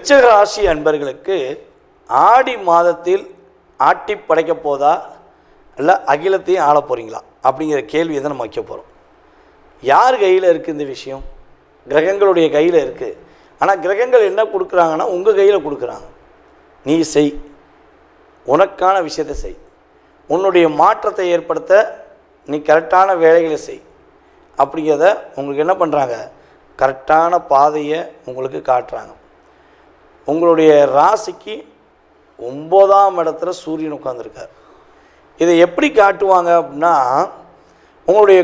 விருச்சக ராசி அன்பர்களுக்கு ஆடி மாதத்தில் ஆட்டி படைக்க போதா? இல்லை அகிலத்தையும் ஆள போகிறீங்களா அப்படிங்கிற கேள்வியை தான் நம்ம வைக்க போகிறோம் யார் கையில் இருக்குது இந்த விஷயம்? கிரகங்களுடைய கையில் இருக்குது ஆனால் கிரகங்கள் என்ன கொடுக்குறாங்கன்னா உங்கள் கையில் கொடுக்குறாங்க. நீ செய். உனக்கான விஷயத்தை செய். உன்னுடைய மாற்றத்தை ஏற்படுத்த நீ கரெக்டான வேலைகளை செய். அப்படிங்கிறத உங்களுக்கு என்ன பண்ணுறாங்க கரெக்டான பாதையை உங்களுக்கு காட்டுறாங்க. உங்களுடைய ராசிக்கு ஒம்போதாம் இடத்துல சூரியன் உட்காந்துருக்கார் இதை எப்படி காட்டுவாங்க அப்படின்னா உங்களுடைய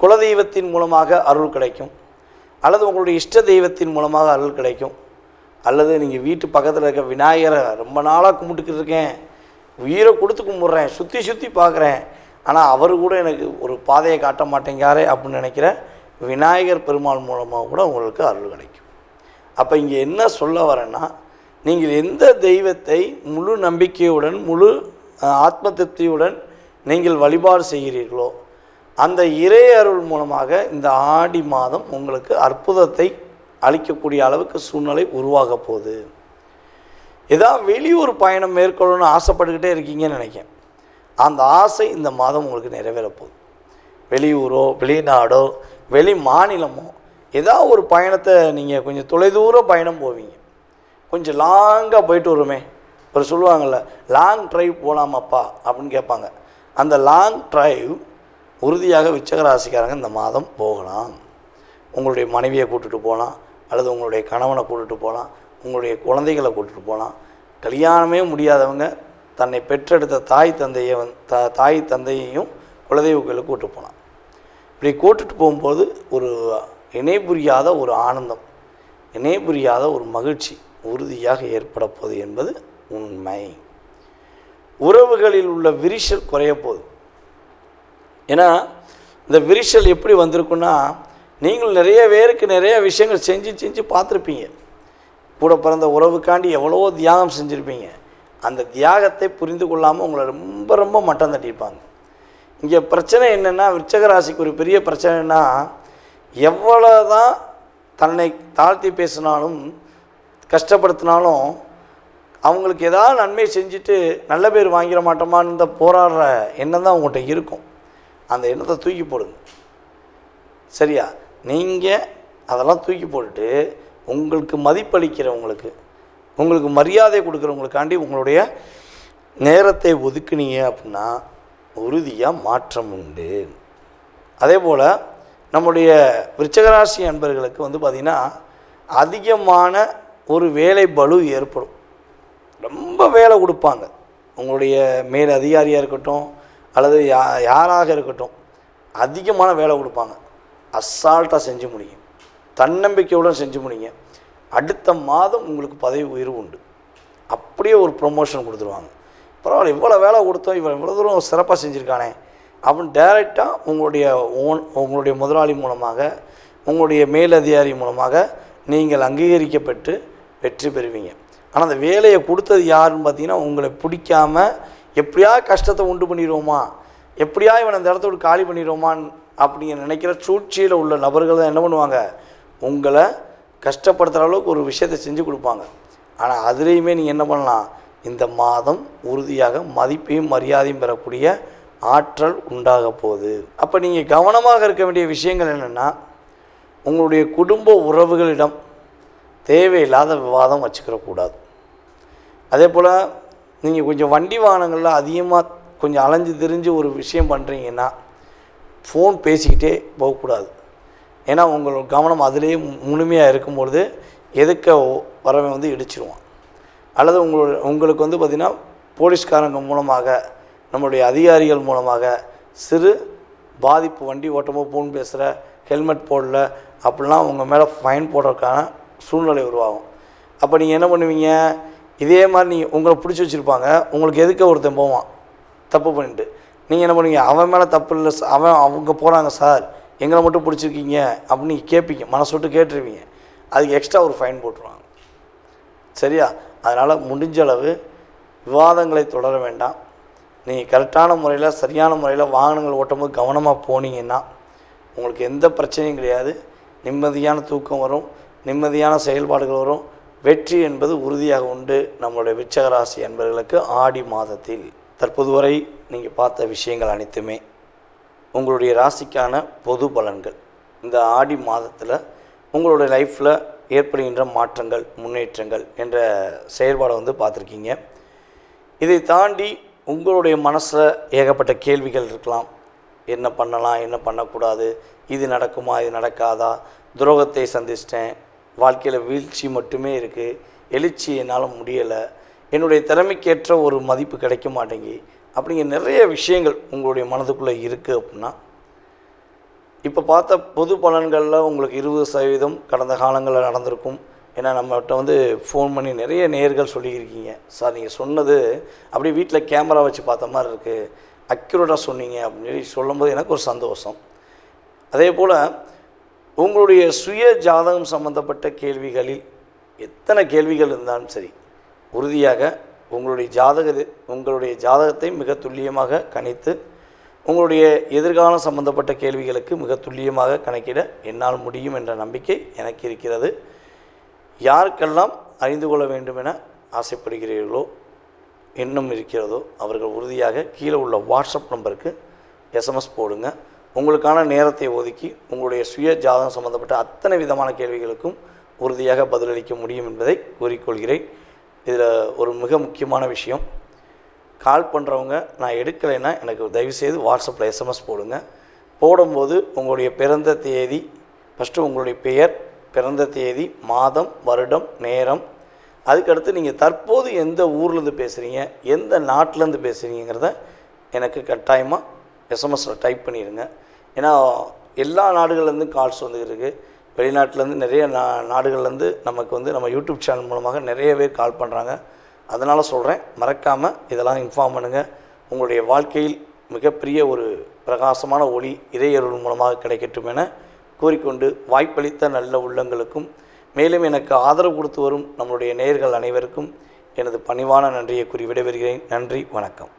குலதெய்வத்தின் மூலமாக அருள் கிடைக்கும். அல்லது உங்களுடைய இஷ்ட தெய்வத்தின் மூலமாக அருள் கிடைக்கும். அல்லது நீங்கள் வீட்டு பக்கத்தில் இருக்க விநாயகரை ரொம்ப நாளாக கும்பிட்டுக்கிட்டு இருக்கேன். உயிரை கொடுத்து கும்பிட்றேன் சுற்றி சுற்றி பார்க்குறேன். ஆனால் அவர் கூட எனக்கு ஒரு பாதையை காட்ட மாட்டேங்காரே அப்படின்னு நினைக்கிற விநாயகர் பெருமாள் மூலமாக கூட உங்களுக்கு அருள் கிடைக்கும். அப்போ இங்கே என்ன சொல்ல வரேன்னா நீங்கள் எந்த தெய்வத்தை முழு நம்பிக்கையுடன் முழு ஆத்ம திருப்தியுடன் நீங்கள் வழிபாடு செய்கிறீர்களோ அந்த இறை அருள் மூலமாக இந்த ஆடி மாதம் உங்களுக்கு அற்புதத்தை அளிக்கக்கூடிய அளவுக்கு சூழ்நிலை உருவாக போகுது. ஏதாவது வெளியூர் பயணம் மேற்கொள்ளணும்னு ஆசைப்பட்டுக்கிட்டே இருக்கீங்கன்னு நினைக்கிறேன். அந்த ஆசை இந்த மாதம் உங்களுக்கு நிறைவேற போகுது. வெளியூரோ வெளிநாடோ வெளி மாநிலமோ ஏதோ ஒரு பயணத்தை நீங்கள் கொஞ்சம் தொலைதூர பயணம் போவீங்க. கொஞ்சம் லாங்காக போயிட்டு வருமே. ஒரு சொல்லுவாங்கள்ல லாங் ட்ரைவ் போகலாமாப்பா அப்படின்னு கேட்பாங்க. அந்த லாங் ட்ரைவ் உறுதியாக விச்சகராசிக்காரங்க இந்த மாதம் போகலாம். உங்களுடைய மனைவியை கூட்டிகிட்டு போகலாம் அல்லது உங்களுடைய கணவனை கூட்டிகிட்டு போகலாம் உங்களுடைய குழந்தைகளை கூட்டிகிட்டு போகலாம். கல்யாணமே முடியாதவங்க தன்னை பெற்றெடுத்த தாய் தந்தையை வந்து த தாய் தந்தையையும் குலதெய்வ கோயிலுக்கு கூட்டு போகலாம். இப்படி கூட்டிகிட்டு போகும்போது ஒரு இணை புரியாத ஒரு ஆனந்தம் இணை புரியாத ஒரு மகிழ்ச்சி உறுதியாக ஏற்பட போகுது என்பது உண்மை. உறவுகளில் உள்ள விரிசல் குறைய போகுது ஏன்னா இந்த விரிசல் எப்படி வந்திருக்குன்னா நீங்கள் நிறைய பேருக்கு நிறைய விஷயங்கள் செஞ்சு செஞ்சு பார்த்துருப்பீங்க. கூட பிறந்த உறவுக்காண்டி எவ்வளவோ தியாகம் செஞ்சுருப்பீங்க. அந்த தியாகத்தை புரிந்து கொள்ளாமல் உங்களை ரொம்ப ரொம்ப மட்டம் தட்டியிருப்பாங்க. இங்கே பிரச்சனை என்னென்னா விருச்சக ராசிக்கு ஒரு பெரிய பிரச்சனைனா எவ்வளோ தான் தன்னை தாழ்த்தி பேசினாலும் கஷ்டப்படுத்தினாலும் அவங்களுக்கு ஏதாவது நன்மை செஞ்சுட்டு நல்ல பேர் வாங்கிட மாட்டோமான்னு இந்த போராடுற எண்ணம் தான் உங்கள்கிட்ட இருக்கும். அந்த எண்ணத்தை தூக்கி போடுங்க. சரியா? நீங்கள் அதெல்லாம் தூக்கி போட்டுட்டு உங்களுக்கு மதிப்பளிக்கிறவங்களுக்கு உங்களுக்கு மரியாதை கொடுக்குறவங்களுக்காண்டி உங்களுடைய நேரத்தை ஒதுக்குனீங்க அப்படின்னா உறுதியாக மாற்றம் உண்டு. அதே போல் நம்முடைய விருச்சகராசி அன்பர்களுக்கு வந்து பார்த்திங்கன்னா அதிகமான ஒரு வேலை பலு ஏற்படும். ரொம்ப வேலை கொடுப்பாங்க. உங்களுடைய மேல் அதிகாரியாக இருக்கட்டும் அல்லது யா யாராக இருக்கட்டும் அதிகமான வேலை கொடுப்பாங்க. அசால்ட்டாக செஞ்சு முடியும் தன்னம்பிக்கையுடன் செஞ்சு முடியுங்க அடுத்த மாதம் உங்களுக்கு பதவி உயர்வு உண்டு. அப்படியே ஒரு ப்ரொமோஷன் கொடுத்துருவாங்க. பரவாயில்ல இவ்வளோ வேலை கொடுத்தோம் இவன் இவ்வளோ தூரம் சிறப்பாக செஞ்சுருக்கானே. அவன் டைரெக்டாக உங்களுடைய ஓன் உங்களுடைய முதலாளி மூலமாக உங்களுடைய மேலதிகாரி மூலமாக நீங்கள் அங்கீகரிக்கப்பட்டு வெற்றி பெறுவீங்க. ஆனால் அந்த வேலையை கொடுத்தது யாருன்னு பார்த்தீங்கன்னா உங்களை பிடிக்காம எப்படியா கஷ்டத்தை உண்டு பண்ணிடுவோமா? எப்படியா இவனை அந்த இடத்த விட்டு காலி பண்ணிடுவோமான்னு அப்படிங்க நினைக்கிற சூழ்ச்சியில் உள்ள நபர்கள் தான் என்ன பண்ணுவாங்க? உங்களை கஷ்டப்படுத்துகிற அளவுக்கு ஒரு விஷயத்தை செஞ்சு கொடுப்பாங்க. ஆனால் அதுலேயுமே நீங்கள் என்ன பண்ணலாம்? இந்த மாதம் உறுதியாக மதிப்பையும் மரியாதையும் பெறக்கூடிய ஆற்றல் உண்டாக போகுது. அப்போ நீங்கள் கவனமாக இருக்க வேண்டிய விஷயங்கள் என்னென்னா உங்களுடைய குடும்ப உறவுகளிடம் தேவையில்லாத விவாதம் வச்சுக்கிற கூடாது அதே போல் நீங்கள் கொஞ்சம் வண்டி வாகனங்களில் அதிகமாக கொஞ்சம் அலைஞ்சு திரிஞ்சு ஒரு விஷயம் பண்ணுறீங்கன்னா ஃபோன் பேசிக்கிட்டே போகக்கூடாது. ஏன்னா உங்களோட கவனம் அதிலேயே முழுமையாக இருக்கும்பொழுது எதுக்க வரவன் வந்து இடிச்சிருவான். அல்லது உங்களோட உங்களுக்கு வந்து பார்த்திங்கன்னா போலீஸ்காரங்க மூலமாக நம்மளுடைய அதிகாரிகள் மூலமாக சிறு பாதிப்பு வண்டி ஓட்டமோ ஃபோன் பேசுகிற ஹெல்மெட் போடல அப்படிலாம் உங்கள் மேலே ஃபைன் போடுறதுக்கான சூழ்நிலை உருவாகும். அப்போ நீங்கள் என்ன பண்ணுவீங்க? இதே மாதிரி நீங்கள் உங்களை பிடிச்சி வச்சுருப்பாங்க. உங்களுக்கு எதுக்க ஒருத்தன் போவான்? தப்பு பண்ணிட்டு. நீங்கள் என்ன பண்ணுவீங்க? அவன் மேலே தப்பு இல்லை அவன் அவங்க போகிறாங்க சார். எங்களை மட்டும் பிடிச்சிருக்கீங்க அப்படின்னு நீங்கள் கேட்பீங்க மனசு விட்டு கேட்டுருவீங்க. அதுக்கு எக்ஸ்ட்ரா ஒரு ஃபைன் போட்டுருவாங்க. சரியா? அதனால் முடிஞ்ச அளவு விவாதங்களை தொடர வேண்டாம். நீங்கள் கரெக்டான முறையில் சரியான முறையில் வாகனங்கள் ஓட்டும்போது கவனமாக போனீங்கன்னா உங்களுக்கு எந்த பிரச்சனையும் கிடையாது. நிம்மதியான தூக்கம் வரும். நிம்மதியான செயல்பாடுகள் வரும். வெற்றி என்பது உறுதியாக உண்டு. நம்மளுடைய விச்சகராசி என்பவர்களுக்கு ஆடி மாதத்தில். தற்போது வரை நீங்கள் பார்த்த விஷயங்கள் அனைத்துமே உங்களுடைய ராசிக்கான பொது பலன்கள். இந்த ஆடி மாதத்தில் உங்களுடைய லைஃப்பில் ஏற்படுகின்ற மாற்றங்கள் முன்னேற்றங்கள் என்ற செயல்பாடை வந்து பார்த்துருக்கீங்க. இதை தாண்டி உங்களுடைய மனசில் ஏகப்பட்ட கேள்விகள் இருக்கலாம். என்ன பண்ணலாம் என்ன பண்ணக்கூடாது இது நடக்குமா இது நடக்காதா? துரோகத்தை சந்திச்சிட்டேன். வாழ்க்கையில் வீழ்ச்சி மட்டுமே இருக்குது எழுச்சி என்னால் முடியலை. என்னுடைய திறமைக்கேற்ற ஒரு மதிப்பு கிடைக்க மாட்டேங்கி அப்படிங்கிற நிறைய விஷயங்கள் உங்களுடைய மனதுக்குள்ளே இருக்குது அப்படின்னா இப்போ பார்த்த பொது பலன்களில் உங்களுக்கு இருபது சதவீதம் கடந்த காலங்களில் நடந்திருக்கும். ஏன்னா நம்மகிட்ட வந்து ஃபோன் பண்ணி நிறைய நேர்கள் சொல்லியிருக்கீங்க. சார் நீங்கள் சொன்னது அப்படியே வீட்டில் கேமரா வச்சு பார்த்த மாதிரி இருக்குது அக்யூரேட்டாக சொன்னீங்க அப்படின்னு சொல்லி சொல்லும்போது எனக்கு ஒரு சந்தோஷம். அதே போல் உங்களுடைய சுய ஜாதகம் சம்மந்தப்பட்ட கேள்விகளில் எத்தனை கேள்விகள் இருந்தாலும் சரி உறுதியாக உங்களுடைய ஜாதக உங்களுடைய ஜாதகத்தை மிக துல்லியமாக கணித்து உங்களுடைய எதிர்காலம் சம்பந்தப்பட்ட கேள்விகளுக்கு மிக துல்லியமாக கணக்கிட என்னால் முடியும் என்ற நம்பிக்கை எனக்கு இருக்கிறது. யாருக்கெல்லாம் அறிந்து கொள்ள வேண்டும் என ஆசைப்படுகிறீர்களோ எண்ணம் இருக்கிறதோ அவர்கள் உறுதியாக கீழே உள்ள வாட்ஸ்அப் நம்பருக்கு எஸ்எம்எஸ் போடுங்க. உங்களுக்கான நேரத்தை ஒதுக்கி உங்களுடைய சுய ஜாதகம் சம்பந்தப்பட்ட அத்தனை விதமான கேள்விகளுக்கும் உறுதியாக பதிலளிக்க முடியும் என்பதை கூறிக்கொள்கிறேன். இதில் ஒரு மிக முக்கியமான விஷயம். கால் பண்ணுறவங்க நான் எடுக்கலைன்னா எனக்கு தயவுசெய்து வாட்ஸ்அப்பில் எஸ்எம்எஸ் போடுங்க. போடும்போது உங்களுடைய பிறந்த தேதி ஃபஸ்ட்டு உங்களுடைய பெயர் பிறந்த தேதி மாதம் வருடம் நேரம். அதுக்கடுத்து நீங்கள் தற்போது எந்த ஊர்லேருந்து பேசுகிறீங்க எந்த நாட்டிலேருந்து பேசுகிறீங்கிறத எனக்கு கட்டாயமாக எஸ்எம்எஸில் டைப் பண்ணிடுங்க ஏன்னா எல்லா நாடுகள்லேருந்து கால்ஸ் வந்துருக்கு வெளிநாட்டிலேருந்து நிறைய நா நாடுகள்லேருந்து நமக்கு வந்து நம்ம யூடியூப் சேனல் மூலமாக நிறைய பேர் கால் பண்ணுறாங்க அதனால் சொல்கிறேன் மறக்காமல் இதெல்லாம் இன்ஃபார்ம் பண்ணுங்கள் உங்களுடைய வாழ்க்கையில் மிகப்பெரிய ஒரு பிரகாசமான ஒளி இறையருள் மூலமாக கிடைக்கட்டும் என கூறிக்கொண்டு வாய்ப்பளித்த நல்ல உள்ளங்களுக்கும் மேலும் எனக்கு ஆதரவு கொடுத்து வரும் நம்மளுடைய நேயர்கள் அனைவருக்கும் எனது பணிவான நன்றியை கூறி விடைபெறுகிறேன். நன்றி வணக்கம்.